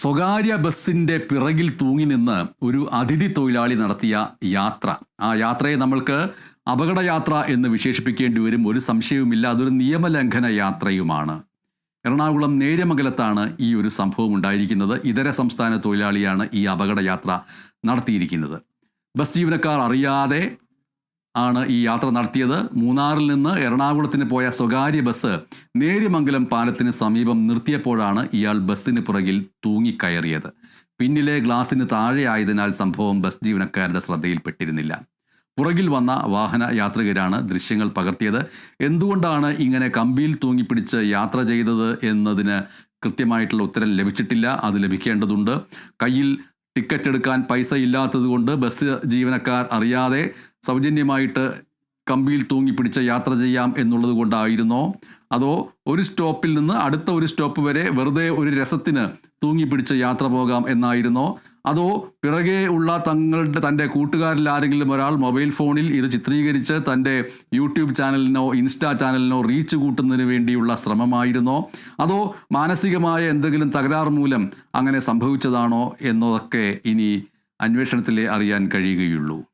സ്വകാര്യ ബസ്സിന്റെ പിറകിൽ തൂങ്ങി നിന്ന് ഒരു അതിഥി തൊഴിലാളി നടത്തിയ യാത്ര. ആ യാത്രയെ നമ്മൾക്ക് അപകടയാത്ര എന്ന് വിശേഷിപ്പിക്കേണ്ടി വരും. ഒരു സംശയവുമില്ല. അതൊരു നിയമലംഘന യാത്രയുമാണ്. എറണാകുളം നേര്യമംഗലത്താണ് ഈ ഒരു സംഭവം ഉണ്ടായിരിക്കുന്നത്. ഇതര സംസ്ഥാന തൊഴിലാളിയാണ് ഈ അപകടയാത്ര നടത്തിയിരിക്കുന്നത്. ബസ് ജീവനക്കാർ അറിയാതെ ആണ് ഈ യാത്ര നടത്തിയത്. മൂന്നാറിൽ നിന്ന് എറണാകുളത്തിന് പോയ സ്വകാര്യ ബസ് നേര്യമംഗലം പാലത്തിന് സമീപം നിർത്തിയപ്പോഴാണ് ഇയാൾ ബസ്സിന് പുറകിൽ തൂങ്ങിക്കയറിയത്. പിന്നിലെ ഗ്ലാസിന് താഴെയായതിനാൽ സംഭവം ബസ് ജീവനക്കാരുടെ ശ്രദ്ധയിൽപ്പെട്ടിരുന്നില്ല. പുറകിൽ വന്ന വാഹന യാത്രികരാണ് ദൃശ്യങ്ങൾ പകർത്തിയത്. എന്തുകൊണ്ടാണ് ഇങ്ങനെ കമ്പിയിൽ തൂങ്ങിപ്പിടിച്ച് യാത്ര ചെയ്തത് എന്നതിന് കൃത്യമായിട്ടുള്ള ഉത്തരം ലഭിച്ചിട്ടില്ല. അത് ലഭിക്കേണ്ടതുണ്ട്. കയ്യിൽ ടിക്കറ്റ് എടുക്കാൻ പൈസ ഇല്ലാത്തതുകൊണ്ട് ബസ് ജീവനക്കാർ അറിയാതെ സൗജന്യമായിട്ട് കമ്പിയിൽ പിടിച്ച യാത്ര ചെയ്യാം എന്നുള്ളത് കൊണ്ടായിരുന്നോ? അതോ ഒരു സ്റ്റോപ്പിൽ നിന്ന് അടുത്ത ഒരു സ്റ്റോപ്പ് വരെ വെറുതെ ഒരു രസത്തിന് പിടിച്ച യാത്ര പോകാം എന്നായിരുന്നോ? അതോ പിറകെ ഉള്ള തങ്ങളുടെ തന്റെ കൂട്ടുകാരിൽ ആരെങ്കിലും ഒരാൾ മൊബൈൽ ഫോണിൽ ഇത് ചിത്രീകരിച്ച് തന്റെ യൂട്യൂബ് ചാനലിനോ ഇൻസ്റ്റാ ചാനലിനോ റീച്ച് കൂട്ടുന്നതിന് വേണ്ടിയുള്ള ശ്രമമായിരുന്നോ? അതോ മാനസികമായ എന്തെങ്കിലും തകരാർ മൂലം അങ്ങനെ സംഭവിച്ചതാണോ എന്നതൊക്കെ ഇനി അന്വേഷണത്തിലേ അറിയാൻ കഴിയുകയുള്ളൂ.